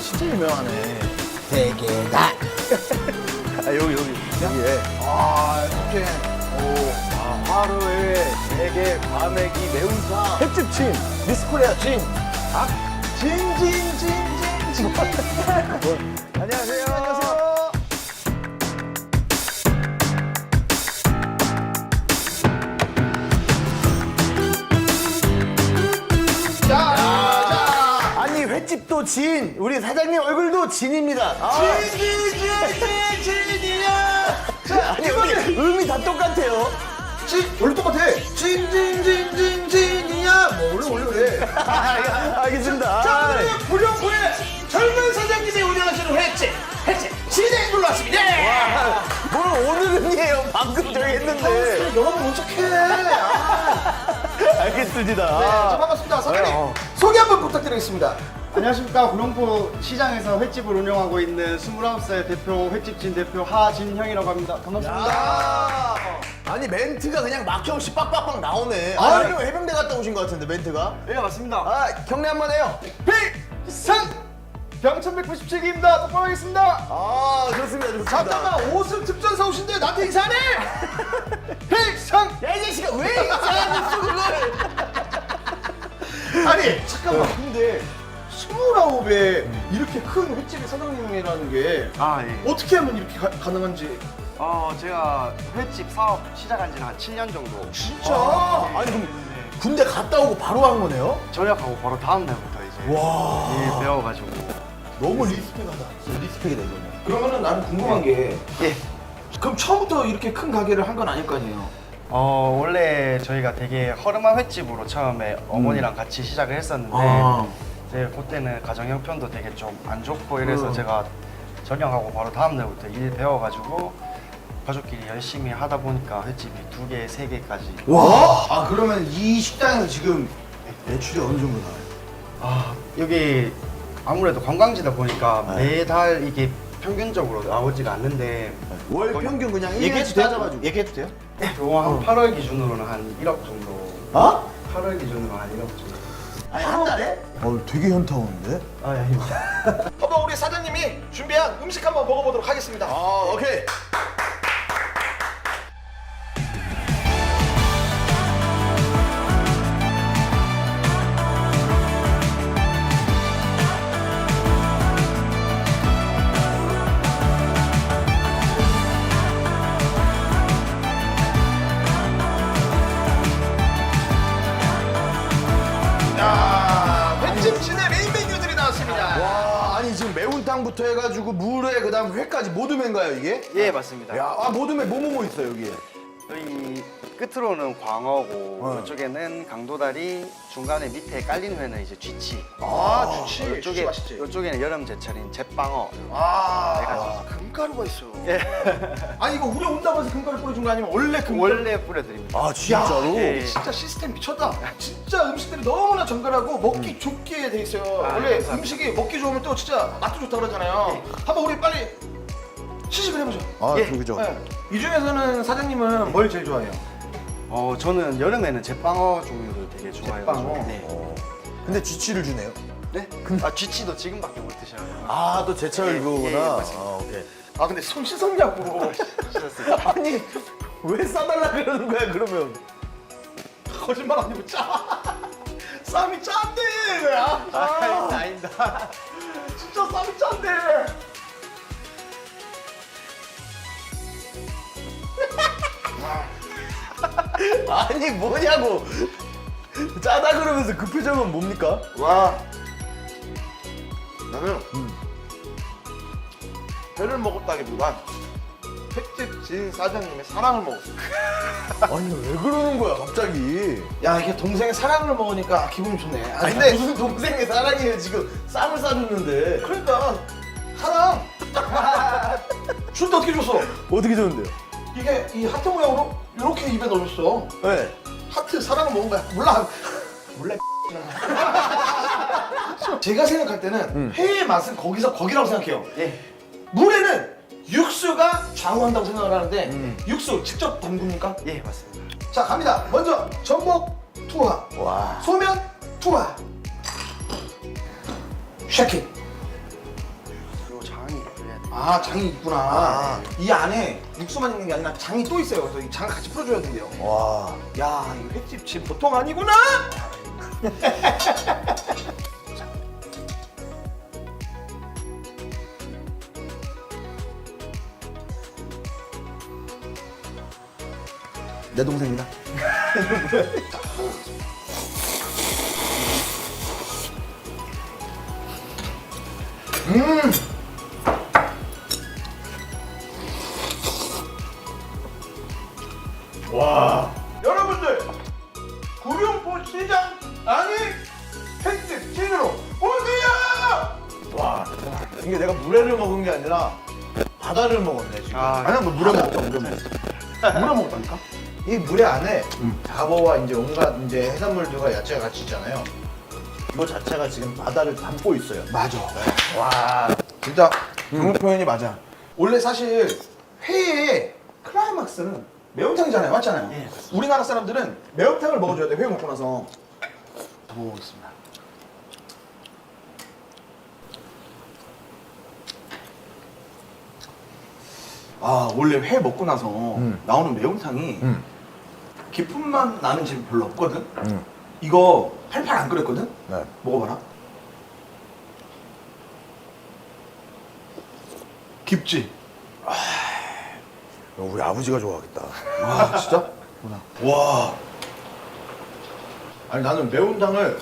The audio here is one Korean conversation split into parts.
진짜 유명하네. 대게다. 아 여기 여기 여기에. 아, 이렇게. 오. 아, 하루에 세개 과메기 매운탕. 횟집 진. 미스 코리아 진. 아, 진 진 진 진 진. 안녕하세요. 안녕하세요. 횟집도 진, 우리 사장님 얼굴도 진입니다. 아, 진진진진이야. 자, 아니 여기 음이 다 똑같아요. 진, 원래 똑같아. 진진진진진이야. 뭐, 원래 원래 그래. 아, 알겠습니다. 자, 아, 오늘은 불량포의 젊은 사장님이 운영하시는 횟집, 횟집 진행 불러왔습니다. 뭘 오늘은이에요. 방금 저기 했는데. 여러분 어떡해. 아. 알겠습니다. 네, 자, 반갑습니다. 사장님, 어. 소개 한번 부탁드리겠습니다. 안녕하십니까 구룡포 시장에서 횟집을 운영하고 있는 29살 대표 횟집진 대표 하진형이라고 합니다 반갑습니다 아, 아니 멘트가 그냥 막혀없이 빡빡빡 나오네. 아, 아, 니 해병대 갔다 오신 것 같은데 멘트가. 네 맞습니다 아, 경례 한 번 해요. 필승 병천 197기입니다 똑바로 하겠습니다 아, 좋습니다, 좋습니다. 잠깐만, 옷을 특전사 오신데 나한테 인사하네? 필승! 야, 이 자식아, 왜 이상하게 그걸? 아니, 잠깐만, 근데 스물아홉에 이렇게 큰 횟집의 사장님이라는 게 아 예. 어떻게 하면 이렇게 가, 가능한지. 어 제가 횟집 사업 시작한 지는 한 7년 정도 진짜? 아니, 그럼 군대 갔다 오고 바로 한 거네요? 전역하고 바로 다음 날부터 이제 와. 일 배워가지고 너무 리스펙하다. 리스펙이다, 이거는. 그러면은 나는 궁금한 게 예. 그럼 처음부터 이렇게 큰 가게를 한 건 아닐 거 아니에요? 어 원래 저희가 되게 허름한 횟집으로 처음에 어머니랑 같이 시작을 했었는데 아. 이제 그때는 가정 형편도 되게 좀 안 좋고 이래서 음. 제가 전역하고 바로 다음 날부터 일 배워가지고 가족끼리 열심히 하다 보니까 횟집이 두 개, 세 개까지 와! 아, 그러면 이 식당에서 지금 매출이 어느 정도 나와요? 아 여기 아무래도 관광지다 보니까 네. 매달 이게 평균적으로 나오지가 않는데 월 평균 그냥 1년치 얘기해도 돼요? 따져가지고. 얘기해도 돼요? 요한 8월 기준으로는 한 1억 정도 어? 8월 기준으로 한 1억 정도 아니, 한 달에? 어, 되게 현타 오는데? 아 아닙니다 한번 우리 사장님이 준비한 음식 한번 먹어보도록 하겠습니다. 아, 오케이. 매운탕부터 해가지고 물에 그다음 회까지 모둠회인가요 이게? 예 맞습니다 야, 아 모둠회 뭐뭐뭐 있어 요 여기에? 여기 끝으로는 광어고 어. 이쪽에는 강도다리 중간에 밑에 깔린 회는 이제 쥐치 아, 좋지. 좋지, 이쪽에 맛있지. 이쪽에는 여름 제철인 제빵어 아, 해가지고. 금가루가 있어. 예 아니 이거 우리 온다고 해서 금가루 뿌려준 거 아니면 원래 금가루? 원래 뿌려드립니다 아 진짜로? 예. 진짜 시스템 미쳤다. 진짜 음식들이 너무나 정갈하고 먹기 좋게 돼 있어요. 아, 원래 감사합니다. 음식이 먹기 좋으면 또 진짜 맛도 좋다 그러잖아요. 한번 우리 빨리 시식을 해보죠. 아 예. 그죠. 네. 이 중에서는 사장님은 뭘 제일 좋아해요? 어 저는 여름에는 제빵어 종류를 되게 좋아해가지고 제빵어? 네. 어. 근데 쥐치를 주네요. 네? 아 쥐치도 지금밖에 못 드셔요 아 또 제철 예, 그거구나. 예, 맞습니다. 아 오케이. 아 근데 손 씻었냐고. 아니 왜 싸달라 그러는 거야 그러면? 거짓말 아니고 짜. 쌈이 짠데. 아, 아, 아닙니다 진짜 쌈이 짠데. 아니 뭐냐고. 짜다 그러면서 그 표정은 뭡니까? 와. 나는 회를 먹었다기보단 횟집 진 사장님의 사랑을 먹었어. 아니 왜 그러는 거야 갑자기? 야 이게 동생의 사랑을 먹으니까 기분이 좋네. 아, 아니 근데 무슨 동생의 사랑이에요 지금 쌈을 싸줬는데. 그러니까 사랑. 줄때 어떻게 줬어? 어떻게 줬는데요? 이게 이 하트 모양으로 이렇게 입에 넣어줬어. 네. 하트 사랑을 먹은 거야. 몰라. 몰라. 제가 생각할 때는 회의 맛은 거기서 거기라고 생각해요. 예 물에는 육수가 좌우한다고 생각을 하는데 육수 직접 담굽니까? 예, 맞습니다 자 갑니다. 먼저 전복 투하, 와. 소면 투하, 쉐킷. 아 장이 있구나. 아. 이 안에 육수만 있는 게 아니라 장이 또 있어요. 그래서 이장 같이 풀어줘야 된대요. 와. 야, 이 횟집 집 보통 아니구나. 내 동생이다. 와. 아니라 바다를 먹었네 지금. 아, 아니야, 너 물에 먹었다, 물에 먹었어. 물에 먹었다니까? 이 물회 안에 잡어와 이제 온갖 이제 해산물들과 야채가 같이 있잖아요. 이거 자체가 지금 바다를 담고 있어요. 맞아. 와. 진짜 정말 표현이 맞아. 원래 사실 회의 클라이막스는 매운탕이잖아요, 맞잖아요. 우리나라 사람들은 매운탕을 먹어줘야 돼. 회 먹고 나서. 먹어보겠습니다. 아 원래 회 먹고 나서 음. 나오는 매운탕이 음. 깊은 맛 나는 집 별로 없거든. 음. 이거 팔팔 안 끓였거든. 네. 먹어봐라. 깊지. 이거 우리 아버지가 좋아하겠다. 와 진짜? 와. 아니 나는 매운탕을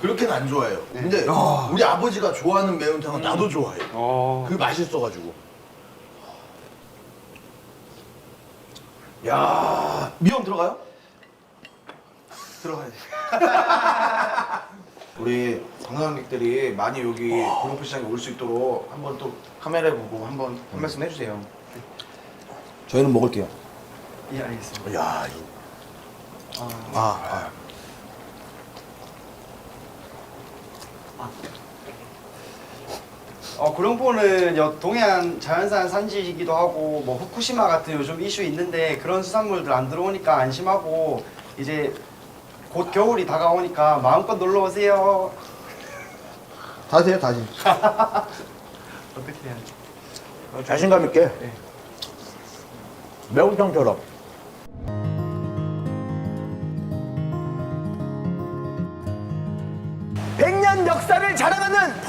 그렇게는 안 좋아해요. 근데 아. 우리 아버지가 좋아하는 매운탕은 나도 좋아해. 어. 그 맛있어가지고. 야. 미원 들어가요? 들어가야 돼. 우리 관광객들이 많이 여기 구룡포 시장에 올 수 있도록 한번 또 카메라에 보고 한번 한 말씀 해주세요. 저희는 먹을게요. 예, 알겠습니다. 야. 이거. 아, 아. 어, 구룡포는 여 동해안 자연산 산지이기도 하고 뭐 후쿠시마 같은 요즘 이슈 있는데 그런 수산물들 안 들어오니까 안심하고 이제 곧 겨울이 다가오니까 마음껏 놀러 오세요. 다시 해, 다시. 어떻게 해야 돼? 자신감 있게. 매운탕처럼.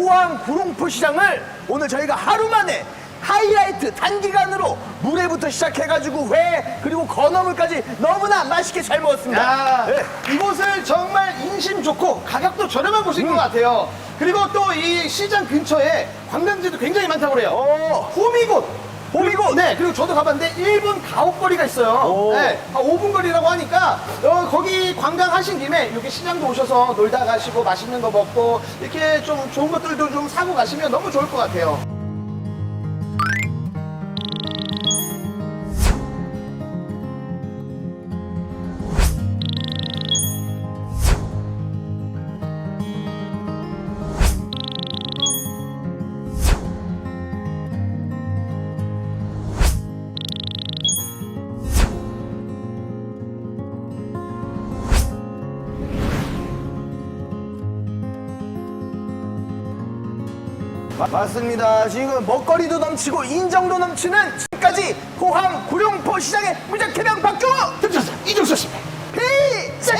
포항 구룡포 시장을 오늘 저희가 하루 만에 하이라이트 단기간으로 물회부터 시작해가지고 회 그리고 건어물까지 너무나 맛있게 잘 먹었습니다. 야, 네. 이곳을 정말 인심 좋고 가격도 저렴한 곳인 것 같아요. 그리고 또 이 시장 근처에 관광지도 굉장히 많다고 그래요. 어. 호미곶. 호미곶? 네, 그리고 저도 가봤는데 1분 가옥거리가 있어요. 오. 네, 한 5분 거리라고 하니까 어, 거기 관광하신 김에 여기 시장도 오셔서 놀다 가시고 맛있는 거 먹고 이렇게 좀 좋은 것들도 좀 사고 가시면 너무 좋을 것 같아요. 맞습니다. 지금 먹거리도 넘치고 인정도 넘치는 지금까지 호항 구룡포 시장의 무작개명 박종호 이정수 씨. 피자